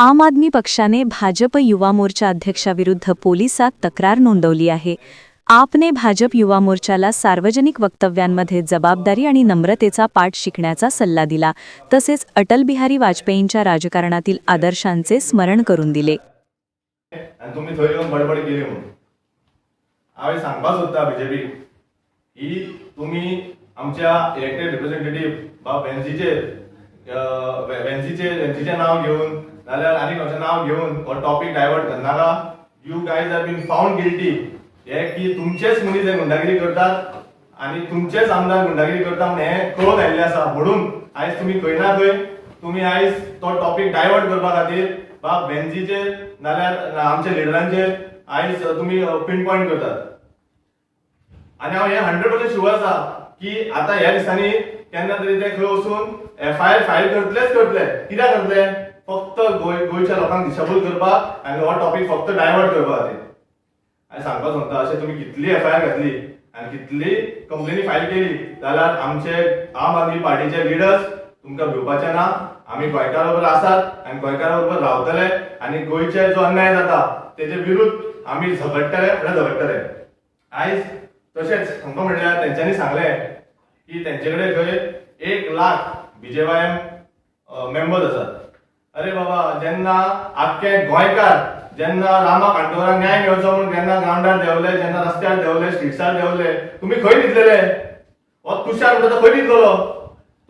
आम आदमी पक्षाने भाजप युवा मोर्चा अध्यक्षाविरुद्ध पोलिसात तक्रार नोंदवली आहे. आपने भाजप युवा मोर्चाला सार्वजनिक वक्तव्यांमध्ये जबाबदारी आणि नम्रतेचा पाठ शिकण्याचा सल्ला दिला तसेच अटलबिहारी वाजपेयींच्या राजकारणातील आदर्शांचे स्मरण करून दिले. तुम्ही थंय येऊन बडबड केली म्हणून. हांवें सांगपाक सोदता बीजेपी. ही तुम्ही आमच्या इलेक्टेड रिप्रेझेंटेटिव्ह वा वेन्सीचे वेन्सीचे वेन्सीचें नाव घेवन नाल्यार आनी खंयचें नाव घेवन हो topic divert करनाका you guys are been found guilty हे की तुमचेच मनीस हे गुंडागिरी करतात आणि तुमचेच आमदार गुंडागिरी करता म्हणून हे कळून आयिल्लें आसा म्हणून आयज तुम्ही खंय ना खंय तुम्ही आयज तो टॉपीक डायवर्ट करपा खातीर वा बेन्सीचे नाल्यार आमच्या लिडरांचेर आयज तुम्ही पिन पॉइंट करतात. आणि हांव हे हंड्रेड पर्सेंट शुअर आसा की आता ह्या दिसांनी केन्ना तरी ते खंय वचून एफ आय आर फायल करतलेच करतले. कित्याक करतले? फक्त गोंय गोंयच्या लोकांक दिशाभूल करपाक आनी हो टॉपीक फक्त डायवर्ट करपा खातीर हांवें सांगपाक सोदता अशें तुमी कितली एफ आय आर घातली आनी कितली कंप्लेनी फायल केली जाल्यार आमचे आम आदमी पार्टीचे लिडर्स तुमकां भिवपाचे ना आमी गोंयकार बरोबर आसात आनी गोंयकारा बरोबर रावतले आनी गोंयचे जो अन्याय जाता तेजे विरुद्ध आमी झगडटले फुडें झगडटले आयज तशेंच हांकां म्हणल्यार तेंच्यांनी सांगलें की तेंचे कडेन थंय एक लाख बीजेवाय मेंबर्स आसात जेन्ना आख्खे गोंयकार जेन्ना रामा कांटोराक न्याय मेळचो म्हणून जेन्ना ग्रावंडार देंवले जेन्ना रस्त्यार देंवले स्ट्रिट्सार देंवले तुमी खंय न्हिदलेले हो तुषार म्हणटा तो खंय न्हिदलो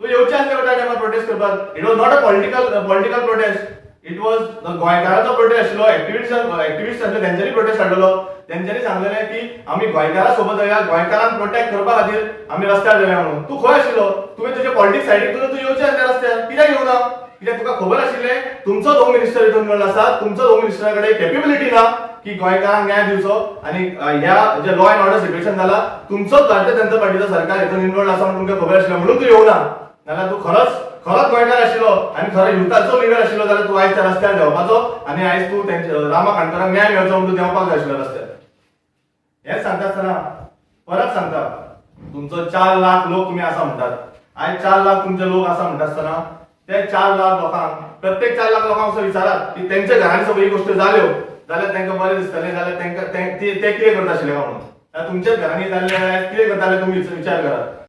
तूं येवचें आसलें त्या टायमार प्रोटेस्ट करपाक. It was not a political political protest it was गोंयकाराचो protest आशिल्लो. एक्टिविस्ट एक्टिविस्ट आसले तेंच्यांनी प्रोटेस्ट हाडलो तेंच्यांनी सांगलेलें की आमी गोंयकारा सोबत येया गोंयकारांक प्रोटेक्ट करपा खातीर आमी रस्त्यार देवया म्हणून. तूं खंय आशिल्लो? तुवें तुजे पॉलिटिक्स सायडीक तूं येवचें आसलें रस्त्यार. कित्याक येवना? कित्याक तुका खबर आशिल्लें तुमचोच होम मिनिस्टर हितून म्हणलो आसा तुमचोच होम मिनिस्टरा कडेन कॅपेबिलिटी ना की गोंयकारांक न्याय दिवचो. आनी ह्या जे लॉ अँड ऑर्डर सिच्युएशन जाला तुमचोच भारतीय जनता पार्टीचो सरकार हितून इन्वॉल्ड आसा म्हणून तुमकां खबर आशिल्लें म्हणून तूं येवना नाल्यार तूं खरोच खरोच गोंयकार आशिल्लो आनी खरो युथाचो लिडर आशिल्लो जाल्यार तूं आयज त्या रस्त्यार देंवपाचो आनी आयज तूं तेंचे रामा काणकोरांक न्याय मेळचो म्हणून तूं देंवपाक जाय आशिल्लो रस्त्यार. हेंच सांगता आसतना परत सांगता तुमचो चार लाख लोक तुमी आसा म्हणटात आयज चार लाख तुमचे लोक आसा म्हणटा आसतना ते चार लाख लोकांक प्रत्येक चार लाख लोकांक असं विचारात की त्यांच्या घरांनी सगळी गोष्टी जाल्यो जाल्यार तांकां बरें दिसतलें जाल्यार तांकां ते कितें करता आशिल्लें काय म्हणून तुमच्याच घरांनी जाल्ले जाल्यार कितें करताले तुमी विचार करात